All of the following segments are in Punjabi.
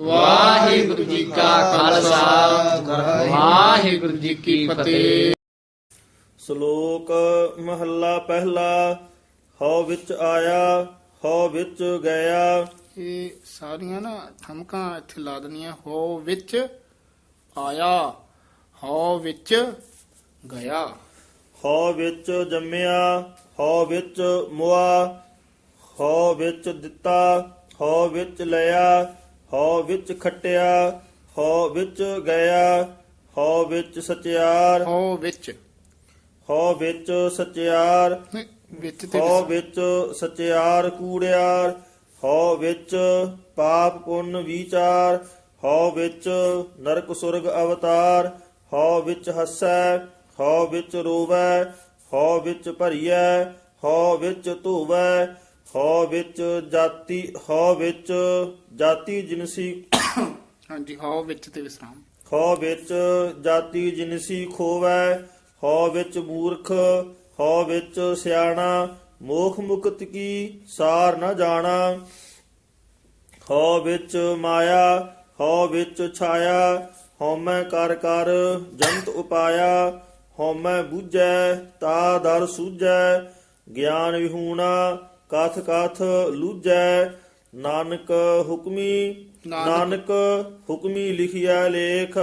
ਵਾਹਿਗੁਰੂ ਜੀ ਕਾ ਖਾਲਸਾ। ਵਾਹਿਗੁਰੂ ਜੀ ਕੀ ਫਤਿਹ। ਸ਼ਲੋਕ ਮਹੱਲਾ ਪਹਿਲਾ ਹਉ ਵਿੱਚ ਆਇਆ ਹਉ ਵਿੱਚ ਗਿਆ। ਇਹ ਸਾਰੀਆਂ ਨਾ ਠਮਕਾਂ ਇੱਥੇ ਲਾ ਦਨੀਆਂ ਹੋ ਵਿੱਚ ਆਇਆ ਹੋ ਵਿੱਚ ਗਿਆ। ਹਉ ਵਿੱਚ ਜੰਮਿਆ ਹਉ ਵਿੱਚ ਮੁਆ ਹਉ ਵਿੱਚ ਦਿੱਤਾ ਹਉ ਵਿੱਚ ਲਿਆ। ਹਉ ਵਿੱਚ ਖਟਿਆ ਹਉ ਵਿੱਚ ਗਿਆ ਹਉ ਵਿੱਚ ਸਚਿਆਰ ਹੋ ਵਿੱਚ ਹਉ ਵਿੱਚ ਸਚਿਆਰ ਵਿੱਚ ਤੇ ਹਉ ਵਿੱਚ ਸਚਿਆਰ ਕੂੜਿਆਰ ਹਉ ਵਿੱਚ ਪਾਪ ਪੁੰਨ ਵਿਚਾਰ ਹਉ ਵਿੱਚ ਨਰਕ ਸੁਰਗ ਅਵਤਾਰ ਹਉ ਵਿੱਚ ਹੱਸੈ ਹਉ ਵਿੱਚ ਰੋਵੈ ਹਉ ਵਿੱਚ ਭਰੀਐ ਹਉ ਵਿੱਚ ਧੋਵੈ ਹਉ ਵਿੱਚ ਜਾਤੀ ਹਉ ਵਿੱਚ ਜਾਤੀ ਜਿਨਸੀ ਹਾਂਜੀ ਹੋ ਵਿੱਚ ਤੇ ਵਿਸਰਾਮ। ਹਉ ਵਿੱਚ ਜਾਤੀ ਜਿਨਸੀ ਖੋਵੈ ਹਉ ਵਿੱਚ ਮੂਰਖ ਹਉ ਵਿੱਚ ਸਿਆਣਾ ਮੋਖ ਮੁਕਤ ਕੀ ਸਾਰ ਨ ਜਾਣਾ। ਹਉ ਵਿੱਚ ਮਾਇਆ ਹਉ ਵਿੱਚ ਛਾਇਆ ਹਉਮੈ ਕਰ ਕਰ ਜੰਤ ਉਪਾਇਆ ਹਉਮੈ ਬੁਝੈ ਤਾ ਦਰ ਸੂਝੈ ਗਿਆਨ ਵਿਹੂਣਾ ਕਥ ਕਥ ਲੂਝੈ ਨਾਨਕ ਹੁਕਮੀ ਨਾਨਕ- ਹੁਕਮੀ ਲਿਖਿਆ ਲੇਖ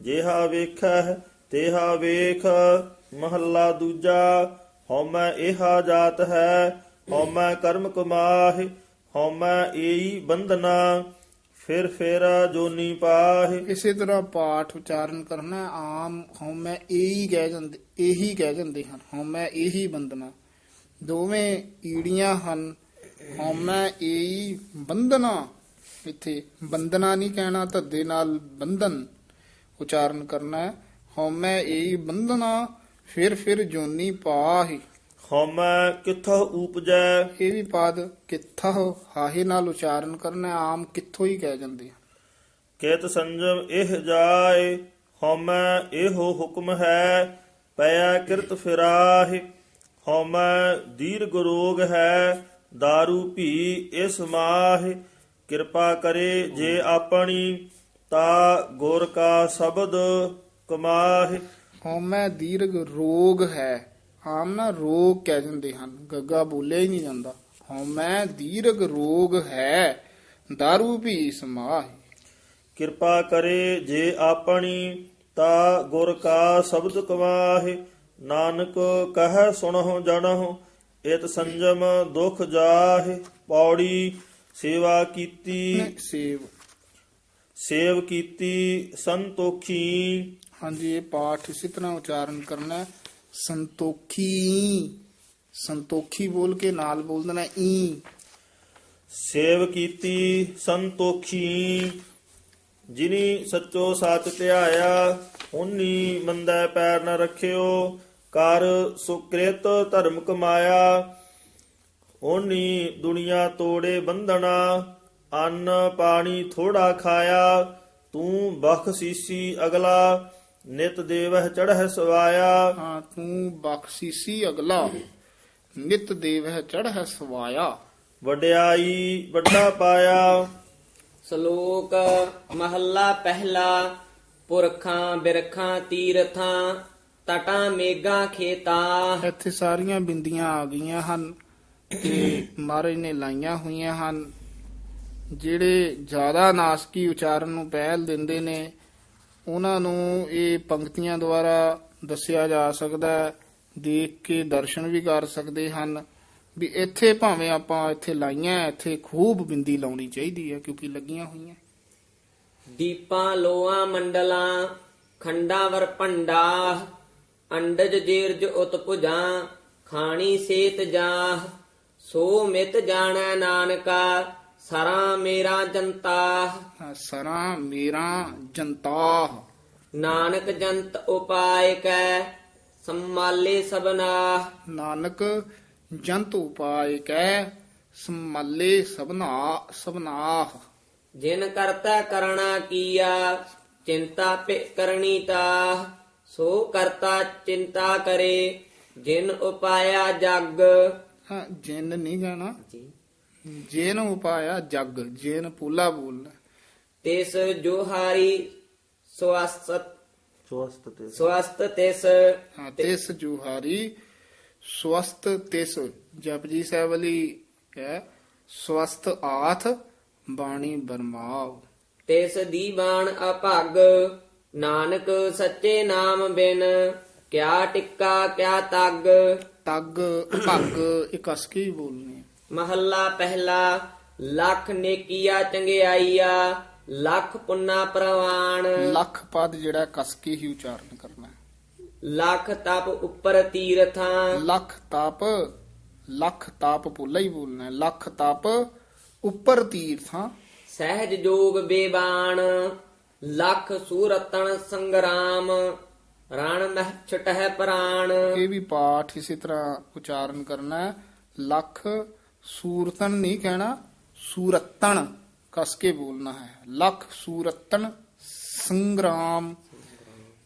ਜਿਹਾ ਵੇਖੈ ਤੇਹਾ ਵੇਖ ਮਹੱਲਾ ਦੂਜਾ ਹਉਮੈ ਇਹਾ ਜਾਤ ਹੈ ਹਉਮੈ ਕਰਮ ਕਮਾਹਿ ਹਉਮੈ ਏਈ ਬੰਧਨਾ ਫਿਰ ਫਿਰ ਜੋਨੀ ਪਾਹਿ ਇਸੇ ਤਰ੍ਹਾਂ ਪਾਠ ਉਚਾਰਨ ਕਰਨਾ। ਆਮ ਹਉਮੈ ਇਹੀ ਕਹਿ ਜਾਂਦੇ ਇਹੀ ਕਹਿ ਜਾਂਦੇ ਹਨ ਹਉਮੈ ਇਹੀ ਬੰਦਨਾ ਦੋਵੇਂ ਈੜੀਆਂ ਹਨ। ਹਉਮੈ ਇਹੀ ਬੰਦਨਾ ਇੱਥੇ ਬੰਦਨਾ ਨਹੀਂ ਕਹਿਣਾ ਧੱਦੇ ਨਾਲ ਬੰਧਨ ਉਚਾਰਨ ਕਰਨਾ ਹੈ। ਹਉਮੈ ਇਹੀ ਬੰਦਨਾ ਫਿਰ ਫਿਰ ਜੋਨੀ ਪਾਹੀ। ਹਉਮੈ ਕਿੱਥੋਂ ਉਪਜੈ? ਇਹ ਵੀ ਪਾਦ ਕਿੱਥਾ ਹਾਹੇ ਨਾਲ ਉਚਾਰਨ ਕਰਨਾ। ਆਮ ਕਿੱਥੋਂ ਹੀ ਕਹਿ ਜਾਂਦੇ ਹਨ ਕਿਤ ਸੰਜਮ ਇਹ ਜਾਏ ਹਉਮੈ ਇਹੋ ਹੁਕਮ ਹੈ ਪਿਆ ਕਿਰਤ ਫਿਰਾਹਿ। ਹਉਮੈ ਦੀਰਘ ਰੋਗ ਹੈ दारू ਭੀ ਇਸ ਮਾਹਿ ਕਿਰਪਾ ਕਰੇ ਜੇ ਆਪਣੀ ਤਾ ਗੁਰ ਕਾ ਸ਼ਬਦ ਕਮਾਹਿ ਹਉਮੈ ਦੀਰਘ ਰੋਗ ਹੈ ਆਮ ਨਾ ਰੋਗ ਕਹਿ ਜਾਂਦੇ ਹਨ ਗੱਗਾ ਬੋਲਿਆ ਹੀ ਨਹੀਂ ਜਾਂਦਾ ਹਉਮੈ ਦੀਰਘ ਰੋਗ ਹੈ दारू ਵੀ ਸਮਾਹ ਕਿਰਪਾ ਕਰੇ ਜੇ ਆਪਣੀ ਤਾ ਗੁਰ ਕਾ ਸ਼ਬਦ ਕਮਾਹਿ ਨਾਨਕ ਕਹੈ ਸੁਣਹੁ ਜਣਹੁ ਇਤ ਸੰਜਮ ਦੁਖ ਜਾਹਿ ਪੌੜੀ ਸੇਵਾ ਕੀਤੀ ਸੇਵ। ਸੇਵ ਕੀਤੀ ਸੰਤੋਖੀ। ਹਾਂਜੀ ਇਹ ਪਾਠ ਇਸੇ ਤਰ੍ਹਾਂ ਉਚਾਰਨ ਕਰਨਾ। ਸੰਤੋਖੀ ਸੰਤੋਖੀ ਬੋਲ ਕੇ ਨਾਲ ਬੋਲ ਦੇਣਾ ਈ। ਸੇਵ ਕੀਤੀ ਸੰਤੋਖੀ ਜਿਨੀ ਸੱਚੋ ਸੱਚ ਧਿਆਇਆ ਉਨੀ ਮੰਦਾ ਪੈਰ ਨ ਰੱਖਿਓ। ਕਰ ਸੁਕ੍ਰਿਤ ਧਰਮ ਕਮਾਇਆ ਉਨੀ ਦੁਨੀਆ ਤੋੜੇ ਬੰਧਨਾ ਅੰਨ ਪਾਣੀ ਥੋੜਾ ਖਾਇਆ ਤੂੰ ਬਖਸ਼ੀਸੀ ਅਗਲਾ ਨਿਤ ਦੇਵਹਿ ਚੜ੍ਹੈ ਸਵਾਇਆ। ਹਾਂ ਤੂੰ ਬਖਸ਼ੀਸੀ ਅਗਲਾ ਨਿਤ ਦੇਵ ਹੈ ਚੜ੍ਹ ਸਵਾਇਆ। ਵਡਿਆਈ ਵੱਡਾ ਪਾਇਆ। ਸ਼ਲੋਕ ਮਹੱਲਾ ਪਹਿਲਾ ਪੁਰਖਾਂ ਬਿਰਖਾਂ ਤੀਰਥਾਂ ਤਟਾਂ ਮੇਗਾ ਖੇਤਾਂ। ਇੱਥੇ ਸਾਰੀਆਂ ਬਿੰਦੀਆਂ ਆ ਗਈਆਂ ਹਨ ਤੇ ਮਹਾਰਾਜ ਨੇ ਲਾਈਆਂ ਹੋਈਆਂ ਹਨ। ਜਿਹੜੇ ਜ਼ਿਆਦਾ ਨਾਸਕੀ ਉਚਾਰਨ ਨੂੰ ਪਹਿਲ ਦਿੰਦੇ ਨੇ ਉਹਨਾਂ ਨੂੰ ਇਹ ਪੰਕਤੀਆਂ ਦੁਆਰਾ ਦੱਸਿਆ ਜਾ ਸਕਦਾ ਹੈ। ਦੇਖ ਕੇ ਦਰਸ਼ਨ ਵੀ ਕਰ ਸਕਦੇ ਹਨ ਵੀ ਇੱਥੇ ਭਾਵੇਂ ਆਪਾਂ ਇੱਥੇ ਲਾਈਆਂ ਇੱਥੇ ਖੂਬ ਬਿੰਦੀ ਲਾਉਣੀ ਚਾਹੀਦੀ ਹੈ ਕਿਉਂਕਿ ਲੱਗੀਆਂ ਹੋਈਆਂ। ਦੀਪਾਂ ਲੋਆਂ ਮੰਡਲਾਂ ਖੰਡਾਵਰ ਭੰਡਾ ਅੰਡਜ ਜੀਰਜ ਉਤ ਭੁਜਾਂ ਖਾਣੀ ਸੇਤ ਜਾਹ ਸੋ ਮਿਤ ਜਾਣੈ ਨਾਨਕਾ ਸਰਾ ਮੇਰਾ ਜਨਤਾ ਸਰਾਂ ਮੇਰਾ ਜਨਤਾ ਨਾਨਕ ਜੰਤ ਉਪਾਇ ਕੈ ਸੰਮਾਲੇ ਸਬਨਾ ਨਾਨਕ ਜੰਤ ਉਪਾਇ ਕੈ ਸੰਮੱਲੇ ਸਭਨਾ ਸਭਨਾਹ। ਜਿਨ ਕਰਤਾ ਕਰਣਾ ਕੀਆ ਚਿੰਤਾ ਪਿ ਕਰਨੀ ਤਾ ਸੋ ਕਰਤਾ ਚਿੰਤਾ ਕਰੇ ਜਿਨ ਉਪਾਇਆ ਜਗ। ਹਾਂ ਜਿਨ ਨਹੀਂ ਗਾਣਾ ਜੇਨ ਉਪਾਇਆ ਜਗ ਜੇਨ ਪੂਲਾ ਬੋਲਣਾ ਤਿਸ ਜੋਹਾਰੀ ਸਵਸਤ। ਸਵਸਤ ਤੇ ਸਵਸਤ ਤਿਸ। ਹਾਂ ਤਿਸ ਜੁਹਾਰੀ ਸਵਸਤ ਤਿਸ। ਜਪਜੀ ਸਾਹਿਬ ਵਾਲੀ ਹੈ ਸਵਸਤ ਆਥ ਬਾਣੀ ਬਰਮਾਵ ਤਿਸ ਦੀ ਬਾਣ ਅਭਗ। ਨਾਨਕ ਸੱਚੇ ਨਾਮ ਬਿਨ ਕਿਆ ਟਿੱਕਾ ਕਿਆ ਤੱਗ। ਤੱਗ ਭੱਗ ਇੱਕ ਅਸਕੀ ਬੋਲਨੇ ਮਹੱਲਾ ਪਹਿਲਾ ਲੱਖ ਨੇਕੀਆ ਚੰਗਿਆਈਆ ਲੱਖ ਪੁੰਨਾ ਪ੍ਰਵਾਨ। ਲੱਖ ਪਦ ਜਿਹੜਾ ਕਸਕੀ ਹੀ ਉਚਾਰਨ ਕਰਨਾ। ਲੱਖ ਤਪ ਉੱਪਰ ਤੀਰਥਾਂ। ਲੱਖ ਤਾਪ ਲੱਖ ਤਾਪ ਪੁੱਲਾ ਹੀ ਬੋਲਣਾ। ਲੱਖ ਤਾਪ ਉੱਪਰ ਤੀਰਥਾਂ। ਸਹਿਜ ਜੋਗ ਬੇਬਾਨ। ਲੱਖ ਸੂਰਤਨ ਸੰਗਰਾਮ ਰਣ ਮਹਿ ਛਟਹਿ ਪ੍ਰਾਣ ਇਹ ਵੀ ਪਾਠ ਇਸੇ ਤਰ੍ਹਾਂ ਉਚਾਰਨ ਕਰਨਾ ਹੈ। ਲੱਖ ਸੂਰਤਨ ਨਹੀਂ ਕਹਿਣਾ ਸੂਰਤਨ ਕਸ ਕੇ ਬੋਲਣਾ ਹੈ ਲੱਖ ਸੂਰਤਨ ਸੰਗਰਾਮ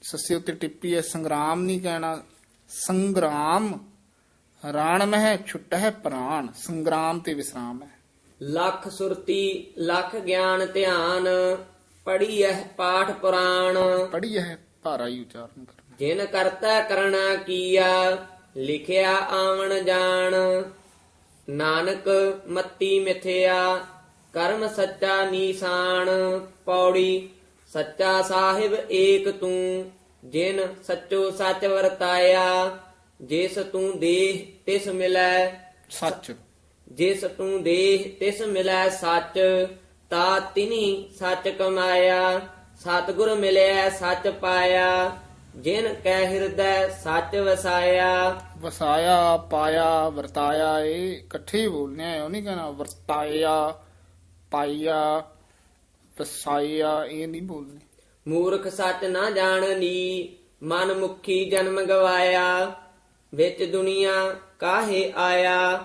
ਸੱਸੇ ਉੱਤੇ ਟਿੱਪੀ ਹੈ ਸੰਗਰਾਮ ਨਹੀਂ ਕਹਿਣਾ ਸੰਗਰਾਮ ਰਾਣ ਮਹਿ ਛੁੱਟ ਹੈ ਪ੍ਰਾਣ ਸੰਗਰਾਮ ਤੇ ਵਿਸਰਾਮ ਹੈ ਲੱਖ ਸੁਰਤੀ ਲੱਖ ਗਿਆਨ ਧਿਆਨ ਪੜੀਐ ਪਾਠ ਪੁਰਾਣ। ਪੜ੍ਹੀ ਹੈ ਭਾਰਾ ਹੀ ਉਚਾਰਨ ਕਰਨਾ। ਜਿਨ ਕਰਤਾ ਕਰਣਾ ਕੀਆ ਲਿਖਿਆ ਆਵਣ ਜਾਣ। ਨਾਨਕ ਮੱਤੀ ਮਿਥਿਆ ਕਰਮ ਸੱਚਾ ਨੀਸਾਨ। ਪੌੜੀ ਸੱਚਾ ਸਾਹਿਬ ਏਕ ਤੂੰ ਜਿਨ ਸੱਚੋ ਸੱਚ ਵਰਤਾਇਆ। ਜਿਸ ਤੂੰ ਦੇਹ ਤਿਸ ਮਿਲੈ ਸੱਚ। ਜਿਸ ਤੂੰ ਦੇਹ ਤਿਸ ਮਿਲੈ ਸੱਚ। ਤਾ ਤਿਨੀ ਸੱਚ ਕਮਾਇਆ ਸਤਿਗੁਰ ਮਿਲਿਆ ਸੱਚ ਪਾਇਆ। ਜਿਨ ਕੈ ਹਿਰਦੈ ਸੱਚ ਵਸਾਇਆ। ਵਸਾਇਆ ਪਾਇਆ ਵਰਤਾਇਆ ਇਹ ਇਕੱਠੇ ਬੋਲਨੇ ਆ ਉਹ ਨਹੀਂ ਕਹਿਣਾ ਵਰਤਾਇਆ ਪਾਇਆ ਵਸਾਇਆ ਇਹ ਨਹੀਂ ਬੋਲਨੇ। ਮੂਰਖ ਸੱਚ ਨਾ ਜਾਣਨੀ ਮਨ ਮੁਖੀ ਜਨਮ ਗਵਾਇਆ। ਵਿੱਚ ਦੁਨੀਆ ਕਾਹੇ ਆਇਆ?